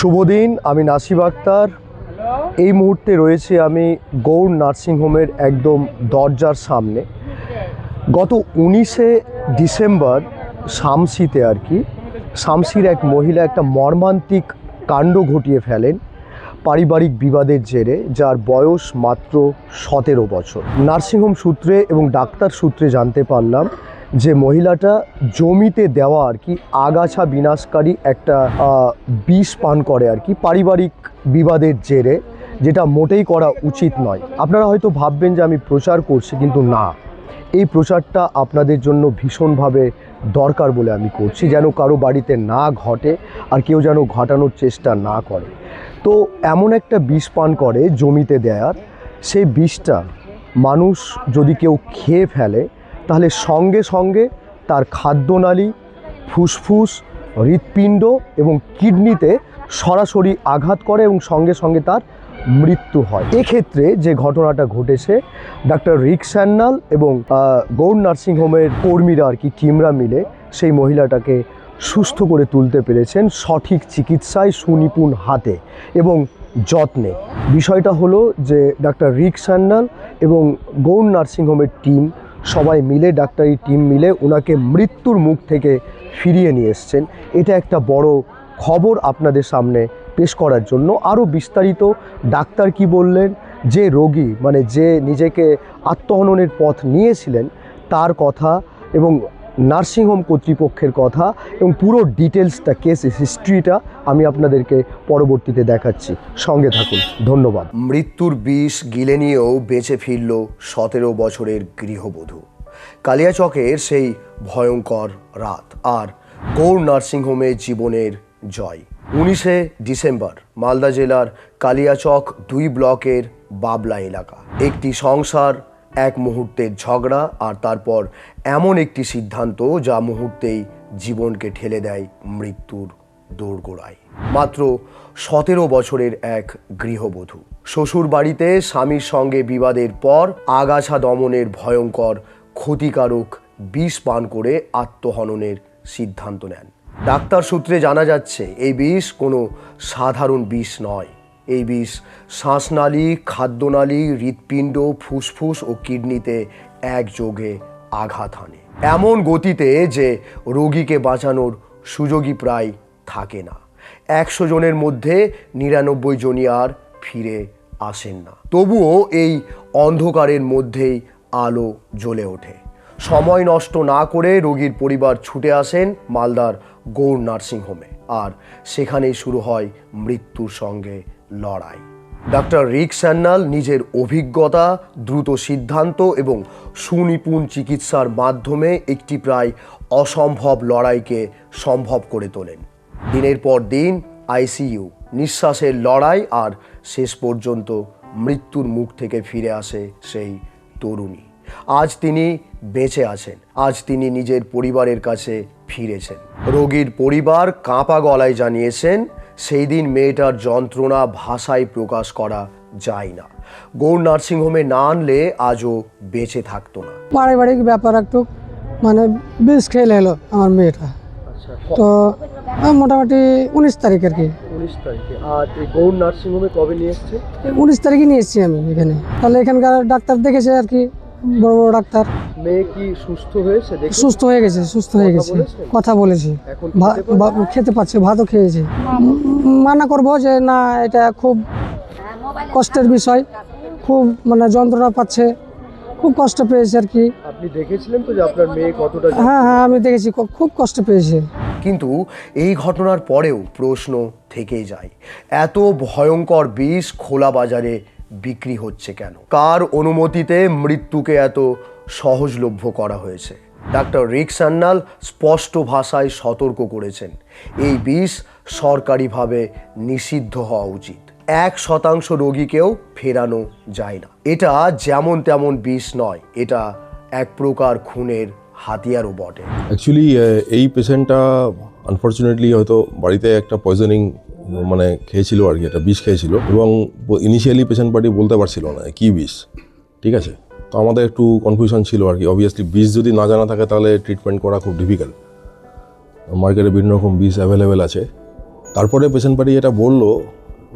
শুভ দিন, আমি নাসিব আক্তার। এই মুহূর্তে রয়েছে আমি গৌড় নার্সিংহোমের একদম দরজার সামনে। গত উনিশে ডিসেম্বর শামসিতে আর কি, শামসির এক মহিলা একটা মর্মান্তিক কাণ্ড ঘটিয়ে ফেলেন পারিবারিক বিবাদের জেরে, যার বয়স মাত্র সতেরো বছর। নার্সিংহোম সূত্রে এবং ডাক্তার সূত্রে জানতে পারলাম যে মহিলাটা জমিতে দেওয়া আর কি আগাছা বিনাশকারী একটা বিষ পান করে আর কি পারিবারিক বিবাদের জেরে, যেটা মোটেই করা উচিত নয়। আপনারা হয়তো ভাববেন যে আমি প্রচার করছি, কিন্তু না। এই প্রচারটা আপনাদের জন্য ভীষণভাবে দরকার বলে আমি করছি, যেন কারও বাড়িতে না ঘটে আর কেউ যেন ঘটানোর চেষ্টা না করে। তো এমন একটা বিষ পান করে জমিতে দেয়ার, সেই বিষটা মানুষ যদি কেউ খেয়ে ফেলে তাহলে সঙ্গে সঙ্গে তার খাদ্যনালী, ফুসফুস, হৃৎপিণ্ড এবং কিডনিতে সরাসরি আঘাত করে এবং সঙ্গে সঙ্গে তার মৃত্যু হয়। এক্ষেত্রে যে ঘটনাটা ঘটেছে, ডাক্তার রিক স্যান্নাল এবং গৌড় নার্সিংহোমের কর্মীরা আর কি টিমরা মিলে সেই মহিলাটাকে সুস্থ করে তুলতে পেরেছেন সঠিক চিকিৎসায় সুনিপুণ হাতে এবং যত্নে। বিষয়টা হলো যে ডাক্তার রিক সান্যাল এবং গৌড় নার্সিংহোমের টিম সবাই মিলে, ডাক্তারি টিম মিলে ওনাকে মৃত্যুর মুখ থেকে ফিরিয়ে নিয়ে এসছেন। এটা একটা বড় খবর আপনাদের সামনে পেশ করার জন্য। আরও বিস্তারিত ডাক্তার কি বললেন, যে রোগী মানে যে নিজেকে আত্মহননের পথ নিয়েছিলেন, তার কথা এবং নার্সিংহোম কর্তৃপক্ষের কথা এবং পুরো ডিটেলসটা কেস হিস্ট্রিটা আমি আপনাদেরকে পরবর্তীতে দেখাচ্ছি। সঙ্গে থাকুন। ধন্যবাদ। মৃত্যুর বিষ গিলে নিয়েও বেঁচে ফিরল সতেরো বছরের গৃহবধূ। কালিয়াচকের সেই ভয়ঙ্কর রাত আর গৌড় নার্সিংহোমে জীবনের জয়। উনিশে ডিসেম্বর, মালদা জেলার কালিয়াচক দুই ব্লকের বাবলা এলাকা। একটি সংসার এক মুহূর্তের ঝগড়া আর তারপর এমন একটি সিদ্ধান্ত যা মুহূর্তেই জীবনকে ঠেলে দেয় মৃত্যুর দোরগোড়ায়। মাত্র সতেরো বছরের এক গৃহবধূ। শ্বশুর বাড়িতে স্বামীর সঙ্গে বিবাদের পর আগাছা দমনের ভয়ঙ্কর ক্ষতিকারক বিষ পান করে আত্মহননের সিদ্ধান্ত নেন। ডাক্তার সূত্রে জানা যাচ্ছে, এই বিষ কোনো সাধারণ বিষ নয়। এই বিষ। শ্বাসনালী, খাদ্যনালী, হৃৎপিণ্ড, ফুসফুস ও কিডনিতে একযোগে আঘাত হানে। এমন গতিতে যে রোগীকে বাঁচানোর সুযোগই প্রায় থাকে না। একশো জনের মধ্যে নিরানব্বই জনই আর ফিরে আসেন না। তবুও এই অন্ধকারের মধ্যেই আলো জ্বলে ওঠে। সময় নষ্ট না করে রোগীর পরিবার ছুটে আসেন মালদার গৌর নার্সিংহোমে। আর সেখানেই শুরু হয় মৃত্যুর সঙ্গে লড়াই। ডাক্তার রিক স্যান্নাল নিজের অভিজ্ঞতা, দ্রুত সিদ্ধান্ত এবং সুনিপুণ চিকিৎসার মাধ্যমে একটি প্রায় অসম্ভব লড়াইকে সম্ভব করে তোলেন। দিনের পর দিন আইসিইউ, নিঃশ্বাসের লড়াই আর শেষ পর্যন্ত মৃত্যুর মুখ থেকে ফিরে আসে সেই তরুণী। আজ তিনি বেঁচে আছেন, আজ তিনি নিজের পরিবারের কাছে ফিরেছেন। রোগীর পরিবার কাঁপা গলায় জানিয়েছেন সেই দিন মেয়েটার যন্ত্রণা ভাষায় প্রকাশ করা যায় না। গৌড় নার্সিংহোমে না আনলে আজও বেঁচে থাকতো না। পারিবারিক ব্যাপার একটু মানে বিষ খেয়ে এলো আমার মেয়েটা। আচ্ছা তো মোটামুটি উনিশ তারিখ আর কি। উনিশ তারিখে। আর গৌড় নার্সিংহোমে কবে নিয়ে এসছে? উনিশ তারিখে নিয়ে এসেছি আমি এখানে। তাহলে এখানকার ডাক্তার দেখেছে আর কি। বড় বড় ডাক্তার। মেয়ে কি সুস্থ হয়েছে? সুস্থ হয়ে গেছে সুস্থ হয়ে গেছে কথা বলেছে। খেতে পাচ্ছে ভাতও খেয়েছে। মানা করব যে না এটা খুব কষ্টের বিষয় খুব মানে যন্ত্রণা পাচ্ছে খুব কষ্ট পেয়েছে আর কি। আপনি দেখেছিলেন তো যে আপনার মেয়ে কতটা হ্যাঁ হ্যাঁ আমি দেখেছি খুব- খুব কষ্ট পেয়েছে। কিন্তু এই ঘটনার পরেও প্রশ্ন থেকেই যায়। এত ভয়ঙ্কর বিষ খোলা বাজারে বিক্রি হচ্ছে কেন? কার অনুমতিতে মৃত্যুকে এত সহজলভ্য করা হয়েছে? ডাক্তার রিক সান্নাল স্পষ্ট ভাষায় সতর্ক করেছেন। এই বিষ সরকারিভাবে নিষিদ্ধ হওয়া উচিত। এক শতাংশ রোগীকেও ফেরানো যায় না। এটা যেমন তেমন বিষ নয়, এটা এক প্রকার খুনের হাতিয়ারও বটে। অ্যাকচুয়ালি এই পেশেন্টটা আনফর্চুনেটলি হয়তো বাড়িতে একটা পয়জনিং মানে খেয়েছিল আর কি একটা বিষ খেয়েছিল এবং ইনিশিয়ালি পেশেন্ট পার্টি বলতে পারছিল না কি বিষ ঠিক আছে? তো আমাদের একটু কনফিউশন ছিল আর কি অবভিয়াসলি বিষ যদি না জানা থাকে তাহলে ট্রিটমেন্ট করা খুব ডিফিকাল্ট মার্কেটে বিভিন্ন রকম বিষ অ্যাভেলেবেল আছে। তারপরে পেশেন্ট পার্টি এটা বলল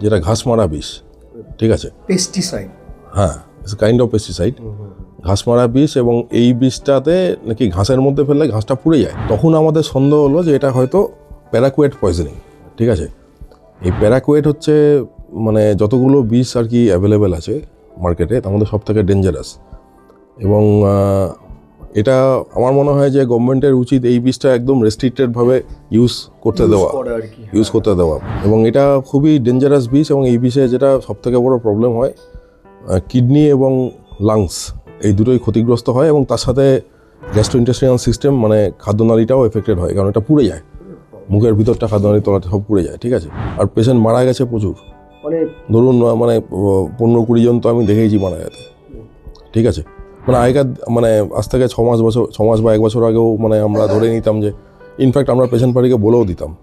যেটা ঘাস মারা বিষ ঠিক আছে? পেস্টিসাইড হ্যাঁ কাইন্ড অফ পেস্টিসাইড ঘাস মারা বিষ এবং এই বিষটাতে নাকি ঘাসের মধ্যে ফেললে ঘাসটা পুড়ে যায়। তখন আমাদের সন্দেহ হলো যে এটা হয়তো প্যারাকুয়েট পয়জনিং ঠিক আছে? এই প্যারাকুয়েট হচ্ছে মানে যতগুলো বিষ আর কি অ্যাভেলেবেল আছে মার্কেটে তার মধ্যে সব থেকে ডেঞ্জারাস এবং এটা আমার মনে হয় যে গভর্নমেন্টের উচিত এই বিষটা একদম রেস্ট্রিক্টেডভাবে ইউজ করতে দেওয়া। ইউজ করতে দেওয়া। এবং এটা খুবই ডেঞ্জারাস বিষ এবং এই বিষে যেটা সবথেকে বড় প্রবলেম হয় কিডনি এবং লাংস এই দুটোই ক্ষতিগ্রস্ত হয় এবং তার সাথে গ্যাস্ট্রোইন্টেস্টিনাল সিস্টেম মানে খাদ্যনালীটাও এফেক্টেড হয় কারণ এটা পুড়ে যায়। মুখের ভিতরটা খাদ্যনালী তলাটা সব পুড়ে যায় ঠিক আছে? আর পেশেন্ট মারা গেছে প্রচুর। মানে ধরুন মানে পনেরো কুড়ি জন তো আমি দেখেইছি মারা যেতে ঠিক আছে? মানে আগেকার মানে আজ থেকে ছ মাস বছর ছ মাস বা এক বছর আগেও মানে আমরা ধরে নিতাম যে ইনফ্যাক্ট আমরা পেশেন্ট পার্টিকে বলেও দিতাম।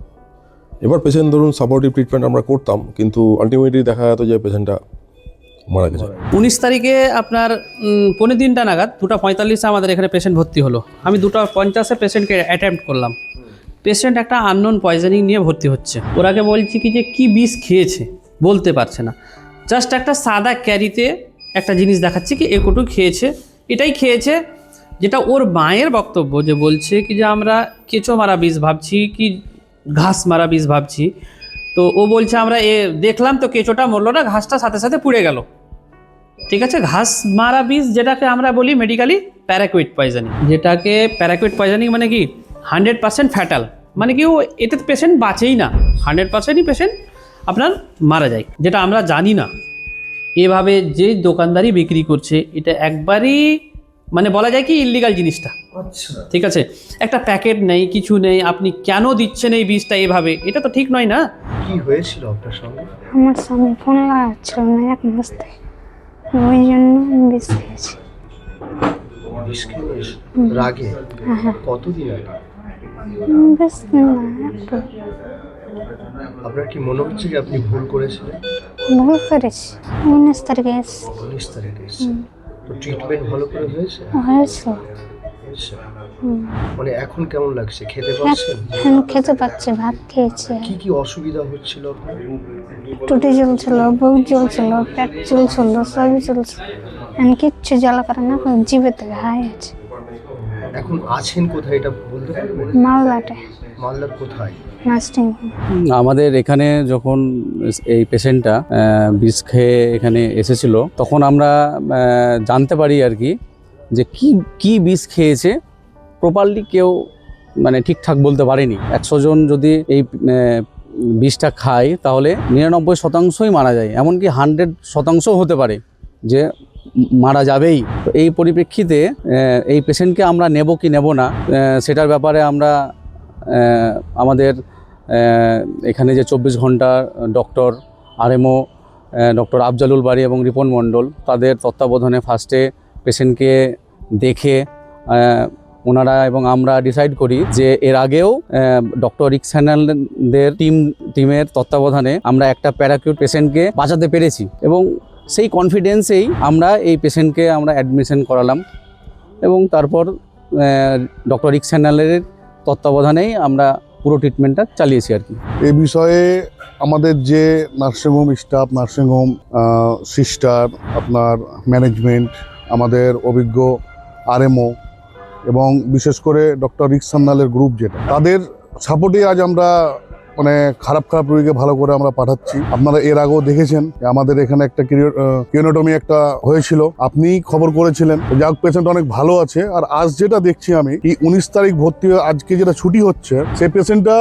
এবার পেশেন্ট ধরুন সাপোর্টিভ ট্রিটমেন্ট আমরা করতাম কিন্তু আলটিমেটলি দেখা যেত যে পেশেন্টটা মারা গেছে। উনিশ তারিখে আপনার উম, দিনটা নাগাদ দুটো পঁয়তাল্লিশে আমাদের এখানে পেশেন্ট ভর্তি হলো। আমি দুটো পঞ্চাশে পেশেন্টকে অ্যাটেম্প্ট করলাম। পেশেন্ট একটা আননোন পয়জনিং নিয়ে ভর্তি হচ্ছে। ওরাকে বলছি কি যে, কি বিষ খেয়েছে? বলতে পারছে না। জাস্ট একটা সাদা ক্যারিতে একটা জিনিস দেখাচ্ছে কি, একটু খেয়েছে। এটাই খেয়েছে যেটা ওর মায়ের বক্তব্য যে বলছে কি যে, আমরা কেঁচো মারা বিষ ভাবছি কি, ঘাস মারা বিষ ভাবছি। তো ও বলছে, আমরা এ, দেখলাম তো কেঁচোটা মরলো না, ঘাসটা সাথে সাথে পুড়ে গেল। ঠিক আছে? ঘাস মারা বীজ যেটাকে আমরা বলি মেডিকেলি প্যারাকুইট পয়জনিং যেটাকে প্যারাকুইট পয়জনিং মানে কি? Hundred percent fatal. মানে কি ও এতে পেশেন্ট বাঁচেই না। হান্ড্রেড পার্সেন্টই পেশেন্ট আপনার মারা যায় যেটা আমরা জানি না। এভাবে যে দোকানদারি বিক্রি করছে এটা একবারই মানে বলা যায় কি ইলিগাল জিনিসটা। আচ্ছা। ঠিক আছে? একটা প্যাকেট নেই কিছু নেই আপনি কেন দিচ্ছেন এই বীজটা এভাবে? এটা তো ঠিক নয় না? কি হয়েছিল আপনার সঙ্গে? আমার স্বামী ফোন লাগাচ্ছিল না এক মাস থেকে ওই জন্য বিষ খেয়েছি বিষ খেয়ে রাগে? কতদিন আগে? বেশ আপনার কি মনে হচ্ছে যে আপনি ভুল করেছিলেন? ভুল করেছি। উনিশ তারিখে উনিশ তারিখে তো ট্রিটমেন্ট ভালো করে হয়েছে? হয়েছে। মানে এখন কেমন লাগছে? খেতে পারছেন খেতে পাচ্ছি ভাত খেয়েছি। কি কি অসুবিধা হচ্ছিল টুটি জ্বলছিল বুক জ্বলছিল পেট চলছিল সবই চলছিল এখন কিচ্ছু জ্বালা করে না জিভেতে ঘাই আছে এখন আছেন কোথায় এটা বলতে পারবেন? মালদাটে মালদার কোথায়? আমাদের এখানে যখন এই পেশেন্টটা বিষ খেয়ে এখানে এসেছিল তখন আমরা জানতে পারি আর কি যে কি কি বিষ খেয়েছে। প্রপারলি কেউ মানে ঠিকঠাক বলতে পারেনি। একশো জন যদি এই বিষটা খায় তাহলে নিরানব্বই শতাংশই মারা যায়। এমনকি হান্ড্রেড শতাংশও হতে পারে যে মারা যাবেই। এই পরিপ্রেক্ষিতে এই পেশেন্টকে আমরা নেব কি নেব না সেটার ব্যাপারে আমরা আমাদের এখানে যে চব্বিশ ঘণ্টা ডক্টর আরএমও ডক্টর আফজালুল বাড়ি এবং রিপন মণ্ডল, তাদের তত্ত্বাবধানে ফার্স্টে পেশেন্টকে দেখে ওনারা এবং আমরা ডিসাইড করি যে এর আগেও ডক্টর রিক্সানালদের টিম টিমের তত্ত্বাবধানে আমরা একটা প্যারাকিউট পেশেন্টকে বাঁচাতে পেরেছি। এবং সেই কনফিডেন্সেই আমরা এই পেশেন্টকে আমরা অ্যাডমিশন করালাম এবং তারপর ডক্টর রিক্সানালের তত্ত্বাবধানেই আমরা পুরো ট্রিটমেন্টটা চালিয়েছি আর কি। এই বিষয়ে আমাদের যে nursing home staff nursing home sister আপনার ম্যানেজমেন্ট আমাদের অভিজ্ঞ আরএমও এবং বিশেষ করে ডক্টর রিক্সান্নালের গ্রুপ যেটা, তাদের সাপোর্টে আজ আমরা মানে খারাপ খারাপ রোগীকে ভালো করে আমরা পাঠাচ্ছি। আপনারা এর আগেও দেখেছেন আমাদের এখানে একটা কিউনোটমি একটা হয়েছিল। আপনি খবর করেছিলেন। যাক পেশেন্ট অনেক ভালো আছে। আর আজ যেটা দেখছি আমি, এই উনিশ তারিখ ভর্তি হয়ে আজকে যেটা ছুটি হচ্ছে, সেই পেশেন্টটা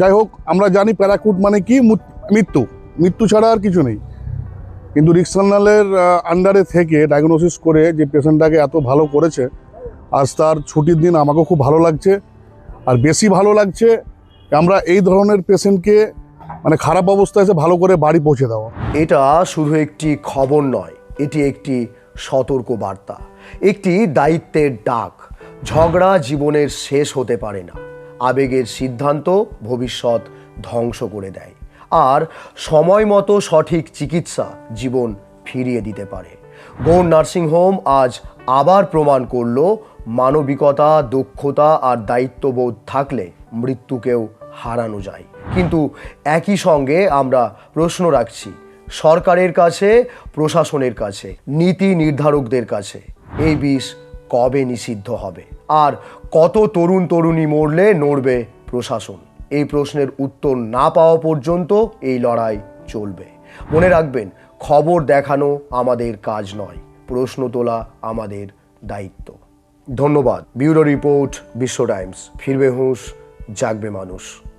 যাই হোক, আমরা জানি প্যারাকুট মানে কি? মৃত্যু। মৃত্যু ছাড়া আর কিছু নেই। কিন্তু রিক্সানালের আন্ডারে থেকে ডায়াগনোসিস করে যে পেশেন্টটাকে এত ভালো করেছে, আজ তার ছুটির দিন আমাকেও খুব ভালো লাগছে। আর বেশি ভালো লাগছে আমরা এই ধরনের পেশেন্টকে মানে খারাপ অবস্থায় এসে ভালো করে বাড়ি পৌঁছে দেওয়া। এটা শুধু একটি খবর নয়, এটি একটি সতর্ক বার্তা একটি দায়িত্বের ডাক। ঝগড়া জীবনের শেষ হতে পারে না, আবেগের সিদ্ধান্ত ভবিষ্যৎ ধ্বংস করে দেয়, আর সময় মতো সঠিক চিকিৎসা জীবন ফিরিয়ে দিতে পারে। গৌর নার্সিংহোম আজ আবার প্রমাণ করল মানবিকতা, দক্ষতা আর দায়িত্ববোধ থাকলে মৃত্যুকেও হারানো যায়। কিন্তু একই সঙ্গে আমরা প্রশ্ন রাখছি, সরকারের কাছে, প্রশাসনের কাছে, নীতি নির্ধারকদের কাছে এই বিষ কবে নিষিদ্ধ হবে? আর কত তরুণ তরুণী মরলে নড়বে প্রশাসন? এই প্রশ্নের উত্তর না পাওয়া পর্যন্ত এই লড়াই চলবে। মনে রাখবেন, খবর দেখানো আমাদের কাজ নয়, প্রশ্ন তোলা আমাদের দায়িত্ব। ধন্যবাদ, ব্যুরো রিপোর্ট, বিশ্ব টাইমস। ফিরবে হুঁশ জাগবে মানুষ।